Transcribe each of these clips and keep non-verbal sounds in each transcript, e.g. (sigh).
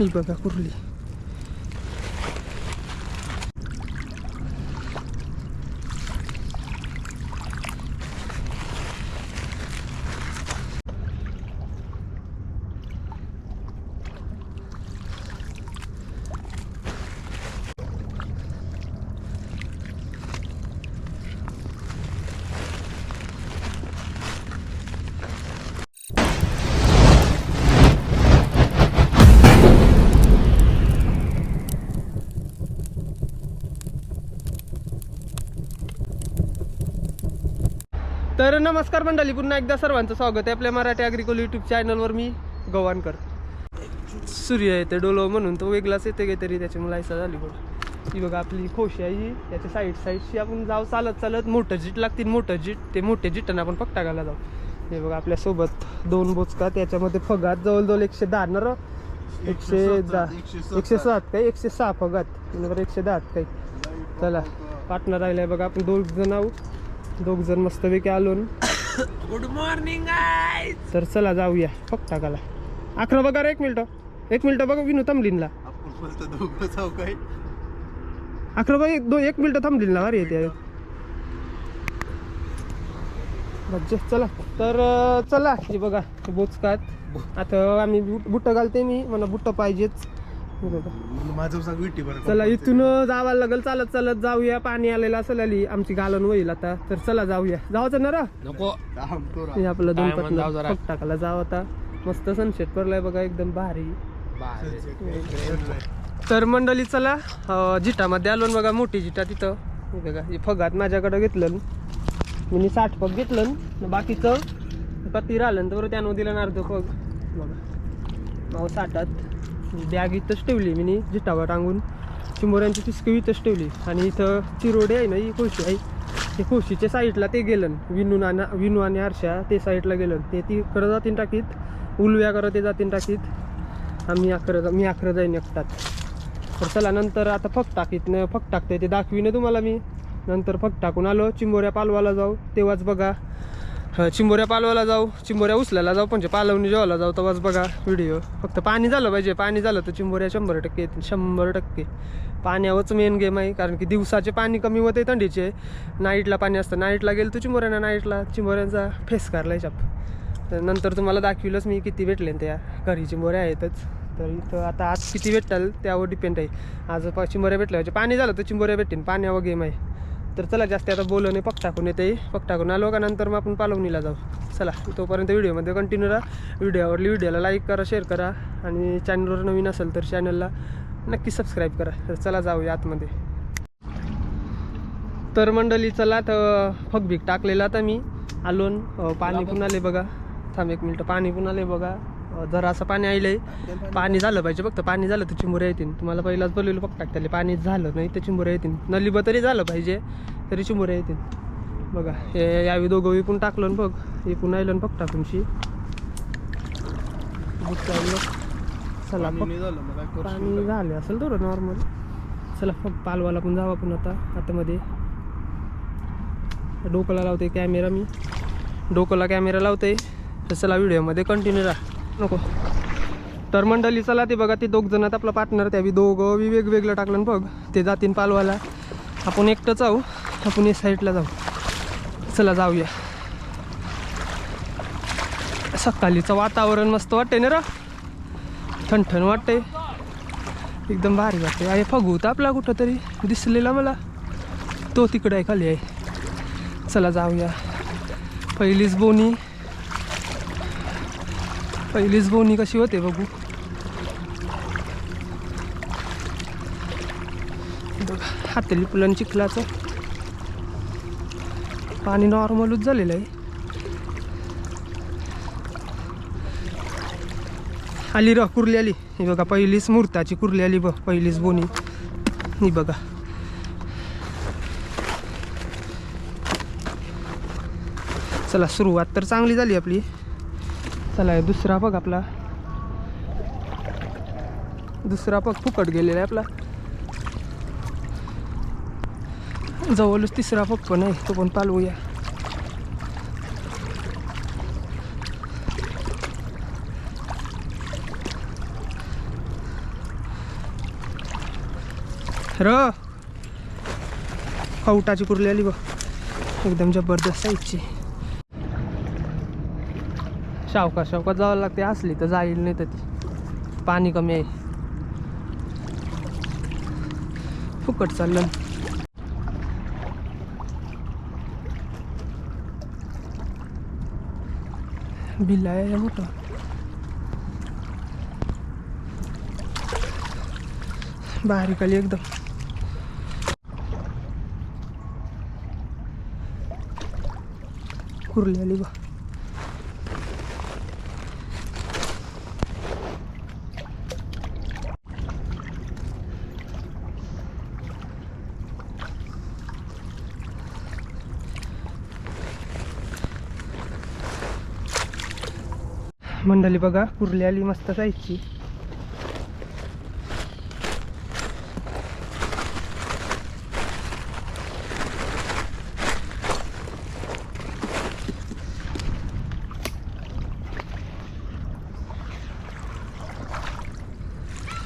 ही बघा कुर्ली तर नमस्कार मंडळी पुन्हा एकदा सर्वांचं स्वागत आहे आपल्या मराठी अग्रिकोल यूट्यूब चॅनलवर मी गवानकर सूर्य येते डोलो म्हणून तो वेगळाच येते काहीतरी त्याच्यामुळे ऐसा झाली बघ. ही बघा आपली खोशी आहे ही त्याच्या साईड साईडशी आपण जाऊ चालत चालत मोठं जीट लागतील मोठं जीट ते मोठे जिटानं आपण पक टाकायला जाऊ. हे बघा आपल्यासोबत दोन बोचका त्याच्यामध्ये फगात जवळजवळ एकशे दहा ना र? एकशे दहा. एकशे सात काय? एकशे सहा फगात. बरोबर एकशे दहा काही चला पार्टनर राहिलाय बघा आपण दोघ जण आहो दोघ जण मस्तपैकी आलो गुड मॉर्निंग तर चला जाऊया. फक्त टाकाला अकरा बघा रे एक मिनिट. एक मिनिट बघा विनू थांबलीनला आपण बोलतो दोघं जाऊ काय? अकरा बघा एक दोन एक मिनिट थांबलीनला अरे येते चला. तर चला हे बघा बोचकात. आता आम्ही बुट बुट्ट घालते मी मला बुट्ट पाहिजेच हे बघा. माझं सांग विटी बरं चला इथून जावं लागेल. चालत चालत जाऊया. पाणी आलेलं असेल आली. आमची गालन होईल आता. तर चला जाऊया. जावाचं ना रा. नको. हे आपलं दोन जरा? पटलं टाकायला जाव आता. मस्त सनसेट पडलाय बघा एकदम भारी. तर मंडळी चला अं, जिटामध्ये आलो ना बघा मोठी जिटा तिथं. हे बघा हे फगात माझ्याकडं घेतलं मी साठ पग घेतलं न. बाकीचं कती राहिलं तर त्यानं दिलं ना अर्ध पग बघा. साठात. बॅग इथंच ठेवली मी जिटावर टांगून चिंबोऱ्यांची पिसकी इथंच ठेवली. आणि इथं चिरोडी आहे ना ही कोशी आहे. ते कोशीच्या साईडला ते गेलं विनून आणि विनू आणि आरशा ते साईडला गेलं ते ती तिकडं जातीन टाकीत. उलव्या करत ते जातीन टाकीत. आम्ही अकरा मी अकरा जाईन एकटात. तर चला नंतर आता फक टाकीत न फक टाकते ते दाखवीन तुम्हाला मी. नंतर फक टाकून आलो चिंबोऱ्या पालवाला जाऊ. तेव्हाच बघा. चिंबोऱ्या पालवाला जाऊ. चिंबोऱ्या उचलायला जाऊ म्हणजे पालवणी जेवायला जाऊ तेव्हाच बघा व्हिडिओ फक्त पाणी झालं पाहिजे. पाणी झालं तर चिंबोऱ्या शंभर टक्के येतील. शंभर टक्के. पाण्यावरच मेन गेम आहे. कारण की दिवसाचे पाणी कमी होते थंडीचे. नाईटला पाणी असतं. नाईटला गेलं तर चिंबोऱ्यांना नाईटला चिंबोऱ्यांचा फेस करलाय चाप तर नंतर तुम्हाला दाखविलंच मी किती भेटले त्या घरी. चिंबोऱ्या आहेतच. तर इथं आता आज किती भेटाल त्यावर डिपेंड आहे. आज पा चिंबोऱ्या भेटल्या पाहिजे. पाणी झालं तर चिंबोऱ्या भेटेन पाण्यावर गेम आहे. तर चला जास्त आता बोलू नाही पक टाकून येते. पक टाकून आलो का नंतर मग आपण पालवणीला जाऊ. चला तोपर्यंत व्हिडिओमध्ये कंटिन्यू राहा. व्हिडिओ आवडली व्हिडिओला लाईक करा शेअर करा. आणि चॅनलवर नवीन असेल तर चॅनलला नक्की सबस्क्राईब करा. तर चला जाऊया आतमध्ये. तर मंडळी चला तर फकबीक टाकलेला आता मी. आलोन पाणी पण आले बघा. थांब एक मिनटं पाणी पण आले बघा. जरा असं पाणी आलंय पाणी झालं पाहिजे फक्त पाणी झालं तर चिंबोऱ्या येतील. तुम्हाला पहिलाच बोललेलं फक्त टाकताले पाणी झालं नाही तर चिंबोऱ्या येतील. नलिबं तरी झालं पाहिजे तरी चिंबोऱ्या येतील. बघा हे यावी दोघं विकून टाकलं ना बघ विकून आलं ना फक्त टाकूनशी चला पाणी झाले असेल थोडं नॉर्मल चला फक्त पालवाला पण जाऊ आपण आता आतमध्ये. डोकंला लावते कॅमेरा मी. डोकंला कॅमेरा लावते तर चला व्हिडिओमध्ये कंटिन्यू राहा. नको. तर मंडळी चला ते बघा ते दोघ जण आपला पार्टनर त्या बी दोघं बी वेगवेगळं टाकलं ना बघ ते जातीन पालवाला. आपण एकटं जाऊ आपण या साईडला जाऊ. चला जाऊया. सकाळीचं वातावरण मस्त वाटते ना रा? ठणठण वाटते एकदम भारी वाटते आहे फगू आपला कुठं तरी दिसलेला मला. तो तिकडं आहे खाली आहे. चला जाऊया. पहिलीच बोनी. पहिलीच बोनी कशी होते बघू. बघा, हातेली पुलन चिखलाचं. पाणी नॉर्मलच झालेलं आहे. आली र कुर्ली आली. ही बघा पहिलीच मुहूर्ताची कुर्ली आली बघ पहिलीच बोनी. ही बघा. चला सुरुवात तर चांगली झाली आपली. चला आहे दुसरा पग आपला. दुसरा पग फुकट गेलेला आहे आपला. जवळच तिसरा पग पण आहे तो पण पालवूया र. खवटाची कुर्ली आली बघ. एकदम जबरदस्त इच्छी शावका शावका जावं लागते असली तर जाईल नाही तर ती. पाणी कमी आहे. फुकट चाललं. बिल आहे मोठं बारीक आली एकदम. कुर्ली आली बा. मंडळी बघा कुर्ली आली मस्त जायची.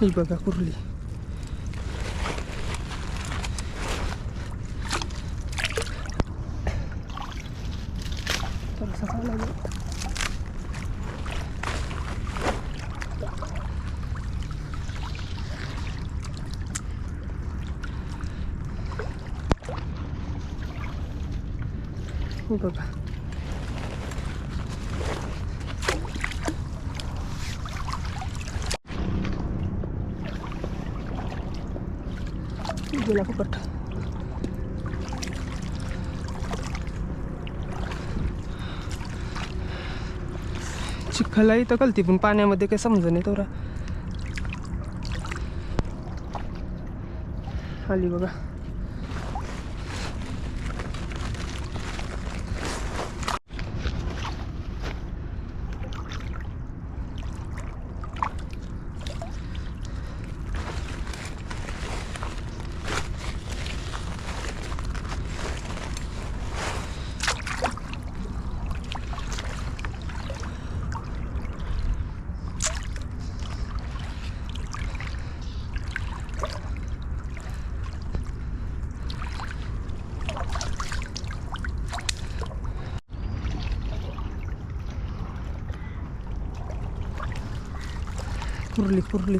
ही बघा कुर्ली थोडासा खायला लागेल. हे बघा गेला फुकट चिखला तर कलती पण पाण्यामध्ये काही समज नाही तोरा आली बघा. कुर्ली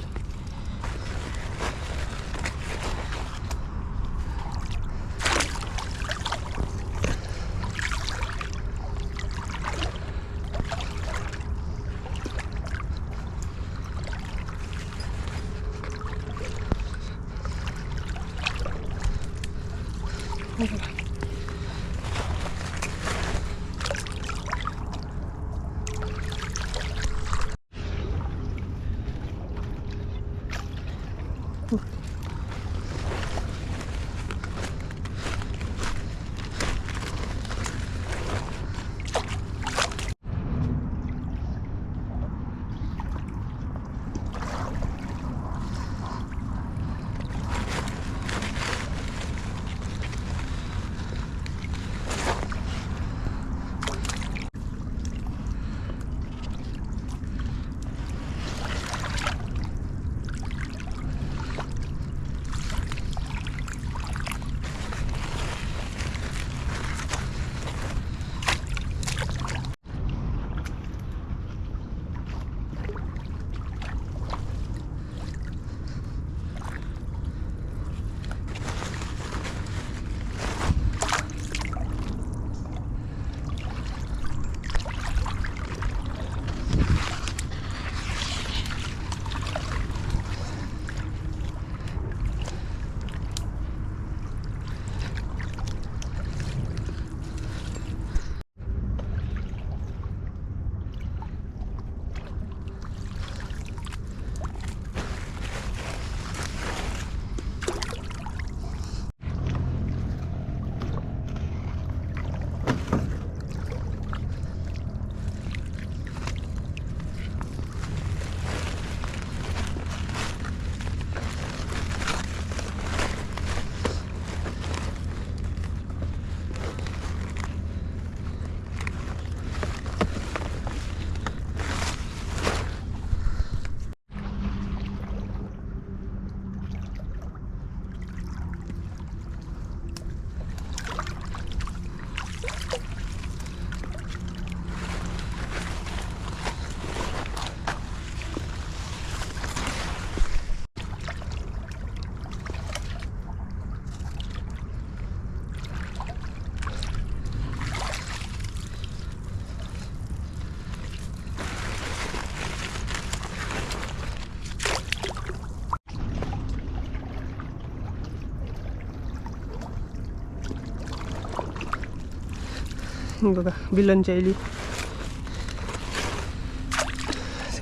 कुर्ली बघा बिलनच्या इली.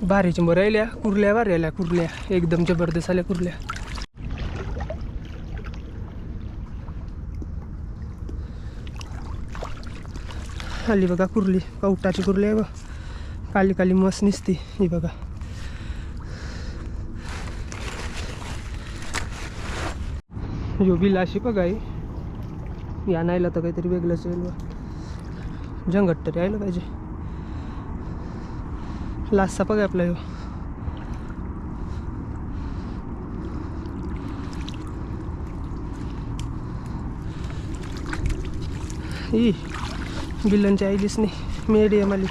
भारी चिंबर राहिल्या कुर्ल्या भारी आल्या कुर्ल्या एकदम जबरदस्त आल्या कुर्ल्या. आली बघा कुर्ली कवटाची कुर्ली आहे बघा. काली काली मस्त निसती ही बघा. यो बिल अशी बघा या नाहीला तर काहीतरी वेगळंच येईल बा जंगट तरी आलं पाहिजे. लास्टचा बघा आपला येऊ ई बिल्लनची आईलीच नाही मीडियम आली.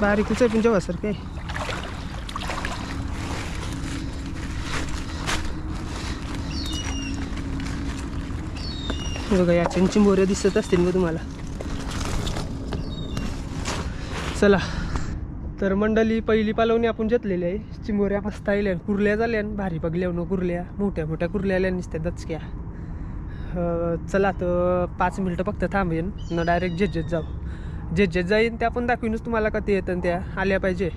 बारीकच आहे पण जेव्हा सर काय बघा या चिंबोऱ्या दिसत असतील मग तुम्हाला. चला. तर मंडळी पहिली पालवणी आपण घेतलेली आहे. चिंबोऱ्या मस्त आल्या कुर्ल्या झाल्या भारी बघल्या कुर्ल्या. मोठ्या मोठ्या कुर्ल्या आल्या नुसत्या दचक्या. चला तर पाच मिनटं फक्त थांबेन. न डायरेक्ट जेजेत जाऊ. जेजेत जाईन त्या पण दाखवीनच तुम्हाला कधी येतं त्या आल्या पाहिजे.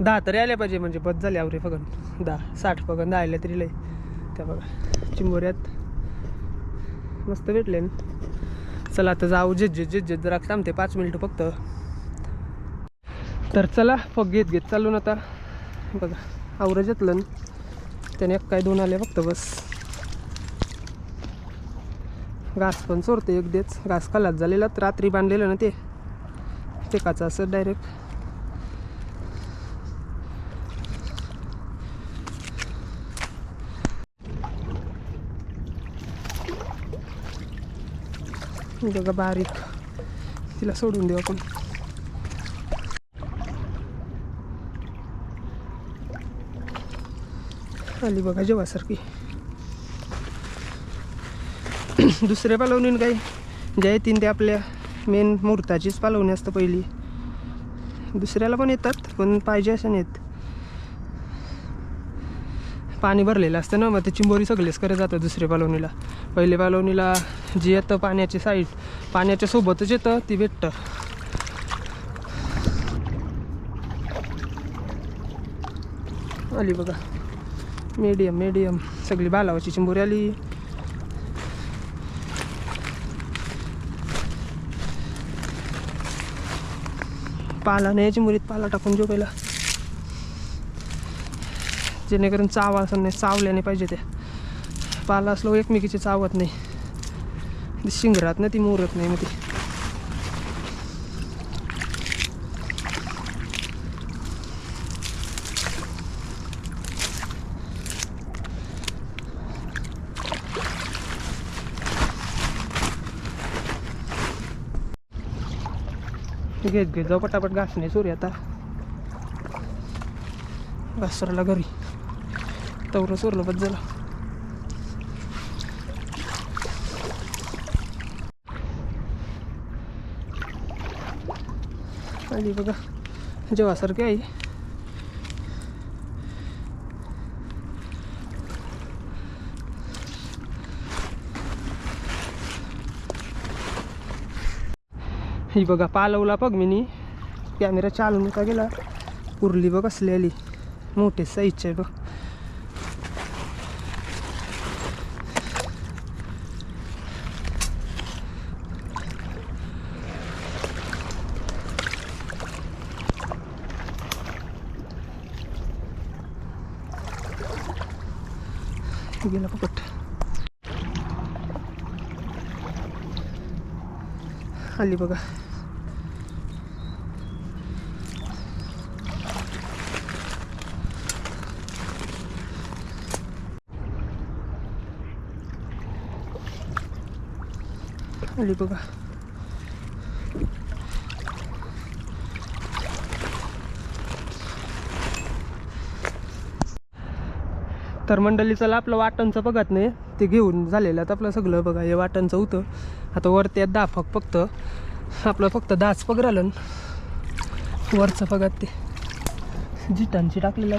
दहा तरी आल्या पाहिजे म्हणजे बस झाल्या आवरे फगन दहा साठ फगन दहा आल्या तरी लय. त्या बघा चिंबोऱ्यात मस्त भेटले. चला आता जाऊ. जेजेत जेजेत जरा थांबते पाच मिनटं फक्त. तर चला फग घेत घेत चालू ना आता. बघा आवरं घेतलं त्याने एक काय दोन आले फक्त बस. घास पण चोरते एक देच. घास खालात झालेला तर रात्री बांधलेलं ना ते. टेकाचं असं डायरेक्ट बघा बारीक. तिला सोडून देऊ आपण. आली बघा जेव्हासारखी (clears throat) दुसऱ्या पालवणीन काही ज्या येतील ते आपल्या मेन मुहूर्ताचीच पालवणी असतं पहिली. दुसऱ्याला पण येतात पण पाहिजे असं नाहीत. पाणी भरलेलं असतं ना मग ते चिंबोरी सगळेच करत जातं दुसऱ्या पालवणीला. पहिले पालवणीला जे येतं पाण्याची साईड पाण्याच्या सोबतच येतं ती भेटतं. आली बघा. मीडियम मीडियम सगळी बालावाची चिंबोरी आली. पाला नाही चिंबोरीत पाला टाकून जो पहिला. जेणेकरून चावा असं नाही चावल्याने पाहिजे ते. पाला असलो एकमेकीची चावत नाही. शिंगरात ना ती मोरत नाही मग ती. घेत घेत जाऊ पटापट घासणे सूर्य आता. घासरला घरी. तवरं सोरलं बद्दल झालं आली बघा. जेव्हासारखी आई. ही बघा पालवला बघ मी कॅमेरा चालू का गेला? उरली बघ असली आली मोठे साईजचे आहे बघ. गेला पकट आली बघा. आली बघा. तर मंडळी चला आपलं वाटणचं बघत नाही. ते घेऊन झालेलं आता आपलं सगळं बघा. हे वाटणचं होतं. आता वरती आहेत दहा फक फक्त. आपलं फक्त दहाच पग राहिलं वरचं बघत ते. जिटांची टाकलेलं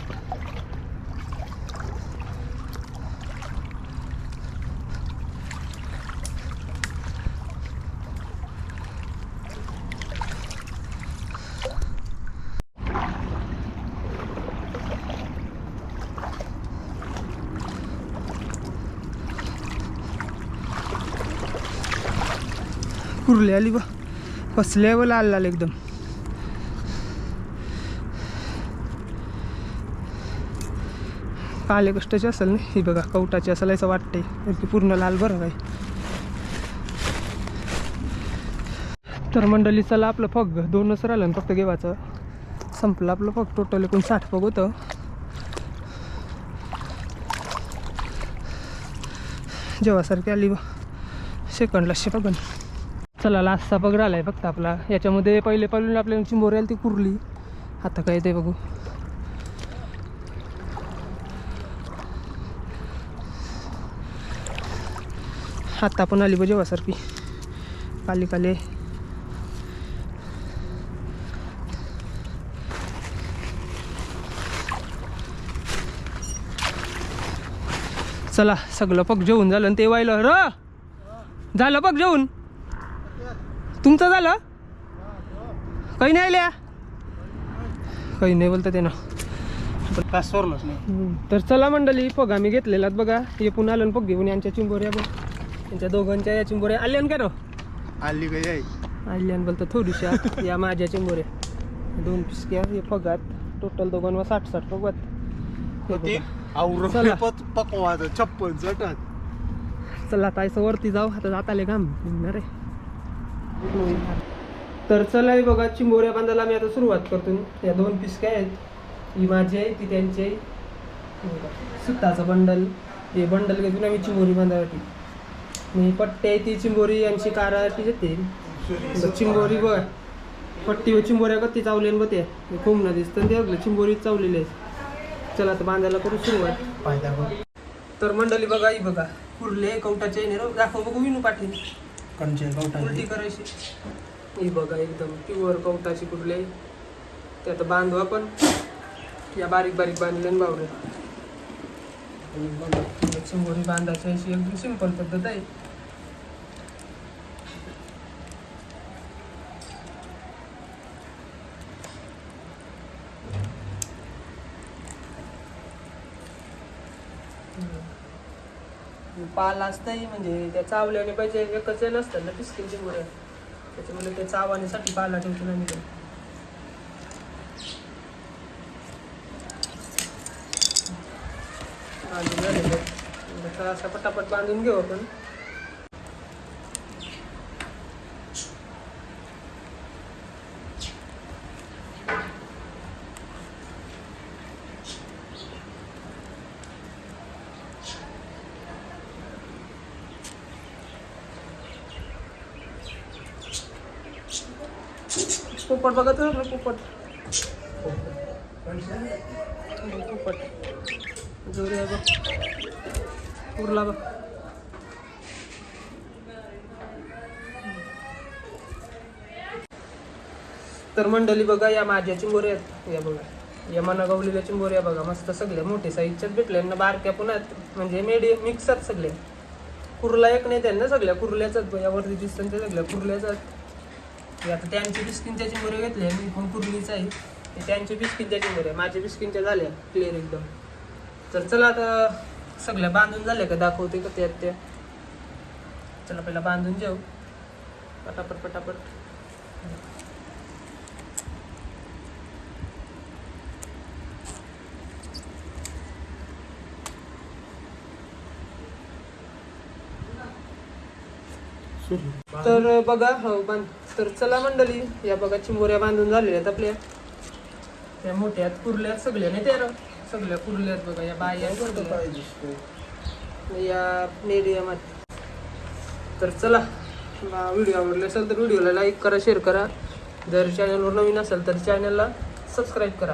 कुरली आली बा. कसले व लाल लाल एकदम. काले कष्टाची असेल ना? ही बघा कवटाची असेल असं वाटतंय. ती पूर्ण लाल बरं काय तर मंडळी चला आपलं फग. दोनच राहिलं ना फक्त गेवाचं संपलं आपलं फग. टोटल एकूण साठ फग होतं. जेव्हासारखी आली बा. सेकंडला शे पगन चला लास्टचा पगड आला आहे फक्त आपला. याच्यामध्ये पहिले पहिले आपल्याला चिंबोरी आली ती कुरली. आता काय ते बघू. आता पण आली बा जेव्हासारखी. काली काले चला सगळं पग जेवून झालं आणि ते व्हायला र! झालं पग जेवून. तुमचं झालं? काही नाही आल्या? काही नाही बोलतं ते ना सोरलोच नाही. तर चला मंडळी पग आम्ही घेतलेलात बघा. हे पुन्हा आलं पग घेऊन यांच्या चिंबोऱ्या बघ. यांच्या दोघांच्या या चिंबोऱ्या. आल्यान का रो? आली काय आल्यान बोलतं थोडीशा या माझ्या चिंबोऱ्या. दोन पिसक्या हे पगात टोटल दोघांवर साठ साठ पगात हे ते बघा. आवर चला. चटात आता वरती जाऊ. आता जात आले काम निघणार आहे. तर चला बघा चिंबोऱ्या बांधायला आम्ही आता सुरुवात करतो. या दोन पीस काय आहेत? ही माझी आहे ती त्यांची आहे. सुताचं बंडल. हे बंडल घेतून आम्ही चिंबोरी बांधायसाठी आणि पट्टी आहे ती चिंबोरी यांची काराटी येते चिंबोरी बघ पट्टी व चिंबोऱ्या कत्ती चावल्या बघ ते कोंबणं दिसतं ते बघलं चिंबोरी चावलेली आहे. चला आता बांधायला करू सुरुवात. तर मंडळी बघा ही बघा कुर्ले कवटाचे दाखव बघू विनू पाटील. कंचे उलटी करायची. ही बघा एकदम प्युअर कवटाची कुर्ले ते आता बांधू आपण. या बारीक बारीक बांधले आणि बावरे आणि बघा, बांधायची अशी एकदम सिंपल पद्धत आहे. पाल असतंही म्हणजे त्या चावल्याने पाहिजे एकच नसतं ना पिस्किनची चिंबोऱ्या त्याच्यामुळे त्या चावण्यासाठी पाला ठेवतो ना मी ते. असं पटापट बांधून घेऊ आपण. पोपट बघा तर आपलं पोपट पोपट जोरी आहे बघ. उरला बघ. तर मंडळी बघा या माझ्या चिंबोऱ्या आहेत. या बघा. या मना गवलेल्या चिंबोऱ्या बघा. मस्त सगळ्या मोठे साईजच्याच भेटल्या ना बारक्या पुन्हा म्हणजे मेडियम मिक्स आहेत सगळे. कुर्ला एक नाही त्यांना सगळ्या. कुर्ल्याच आहेत. यावरती दिसतात त्या सगळ्या. कुर्ल्याच आहेत. आता त्यांची बिस्किनच्या चिंबोऱ्या घेतल्या मी पण कुर्लीचा आहे. त्यांचे बिस्किनच्या चिंबोऱ्या माझ्या बिस्किनच्या झाल्या क्लिअर एकदम. तर चला आता सगळ्या बांधून झाल्या का? दाखवते का त्यात त्या? चला पहिला बांधून जाऊ पटापट पटापट. तर बघा हो बांध. तर चला मंडळी या बघा चिंबोऱ्या बांधून झालेल्या आहेत आपल्या. त्या मोठ्यात कुर्ल्यात सगळ्या नाही त्या सगळ्या कुर्ल्यात बघा या बाया या मीडियमात तर चला व्हिडिओ आवडला असेल तर व्हिडिओला लाईक करा शेअर करा. जर चॅनलवर नवीन असेल तर चॅनलला सबस्क्राईब करा.